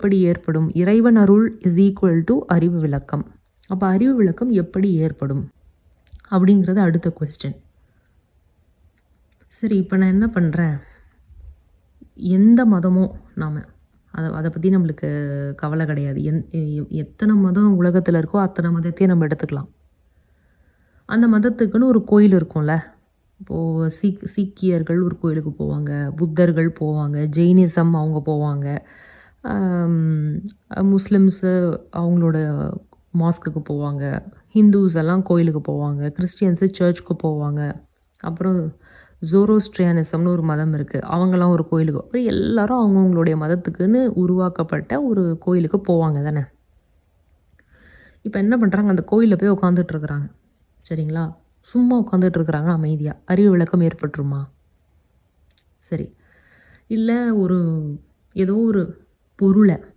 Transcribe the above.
எப்படி ஏற்படும்? இறைவன் அருள் இஸ் ஈக்குவல் டு அறிவு விளக்கம். அப்போ அறிவு விளக்கம் எப்படி ஏற்படும்? அப்படிங்கிறது அடுத்த கொஸ்டின் சரி இப்போ நான் என்ன பண்ணுறேன் எந்த மதமோ நாம் அதை அதை பற்றி நம்மளுக்கு கவலை கிடையாது. எந் எ- எத்தனை மதம் உலகத்தில் இருக்கோ அத்தனை மதத்தையும் நம்ம எடுத்துக்கலாம். அந்த மதத்துக்குன்னு ஒரு கோயில் இருக்கும்ல. இப்போது சீக் சீக்கியர்கள் ஒரு கோயிலுக்கு போவாங்க புத்தர்கள் போவாங்க ஜெயினிசம் அவங்க போவாங்க. முஸ்லிம்ஸு அவங்களோட மாஸ்க்குக்கு போவாங்க. ஹிந்துஸ் எல்லாம் கோயிலுக்கு போவாங்க. கிறிஸ்டியன்ஸு சர்ச்சுக்கு போவாங்க. அப்புறம் ஜோரோஸ்ட்ரியானிசம்னு ஒரு மதம் இருக்குது அவங்கெல்லாம் ஒரு கோயிலுக்கு அப்புறம் எல்லாரும் அவங்கவுங்களுடைய மதத்துக்குன்னு உருவாக்கப்பட்ட ஒரு கோயிலுக்கு போவாங்க தானே. இப்போ என்ன பண்ணுறாங்க அந்த கோயிலில் போய் உட்காந்துட்ருக்குறாங்க சரிங்களா? சும்மா உட்காந்துட்டு இருக்கிறாங்க அமைதியாக அறிவு விளக்கம் ஏற்பட்டுருமா? சரி. இல்லை ஒரு ஏதோ ஒரு பொருளை